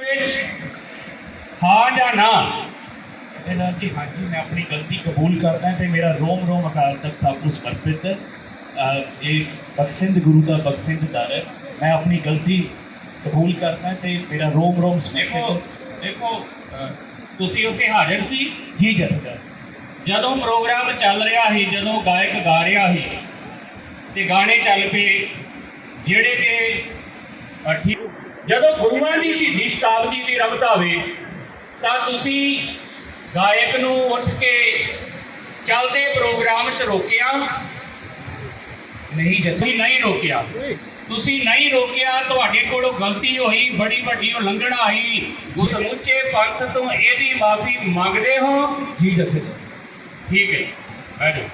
ਵਿੱਚ ਹਾਂ ਜਾਂ ਨਾ। ਜਨਾਬ ਜੀ ਹਾਂਜੀ ਮੈਂ ਆਪਣੀ ਗਲਤੀ ਕਬੂਲ ਕਰਦਾ ਤੇ ਮੇਰਾ ਰੋਮ ਰੋਮ ਅਕਾਲ ਤਖਤ ਸਾਹਿਬ ਨੂੰ ਸਮਰਪਿਤ। ਇਹ ਬਖਸ਼ਿੰਦ ਗੁਰੂ ਦਾ ਬਖਸ਼ਿੰਦ ਦਰ ਹੈ। ਮੈਂ ਆਪਣੀ ਗਲਤੀ ਕਬੂਲ ਕਰਦਾ ਤੇ ਮੇਰਾ ਰੋਮ ਰੋਮ ਸਮਰਪਿਤ। ਦੇਖੋ ਤੁਸੀਂ ਉੱਥੇ ਹਾਜ਼ਰ ਸੀ? ਜੀ ਜਥੇਦਾਰ। ਜਦੋਂ ਪ੍ਰੋਗਰਾਮ ਚੱਲ ਰਿਹਾ ਸੀ ਜਦੋਂ ਗਾਇਕ ਗਾ ਰਿਹਾ ਸੀ ਤੇ ਗਾਣੇ ਚੱਲ ਪਏ ਜਿਹੜੇ ਕਿ ਜਦੋਂ ਗੁਰੂਆਂ ਦੀ ਸ਼ਹੀਦੀ ਸ਼ਤਾਬਦੀ ਦੀ ਰਮਤ ਆਵੇ ਤਾਂ ਤੁਸੀਂ ਗਾਇਕ ਨੂੰ ਉੱਠ ਕੇ ਚੱਲਦੇ ਪ੍ਰੋਗਰਾਮ 'ਚ ਰੋਕਿਆ? ਨਹੀਂ ਜਥੇ ਨਹੀਂ ਰੋਕਿਆ। ਤੁਸੀਂ ਨਹੀਂ ਰੋਕਿਆ ਤੁਹਾਡੇ ਕੋਲੋਂ ਗਲਤੀ ਹੋਈ ਬੜੀ ਵੱਡੀ ਉਲੰਘਣਾ ਆਈ। ਉਸ ਸਮੁੱਚੇ ਪੰਥ ਤੋਂ ਇਹਦੀ ਮਾਫੀ ਮੰਗਦੇ ਹੋ? ਜੀ ਜਥੇਦਾਰ ਠੀਕ ਹੈ ਬੈਠੋ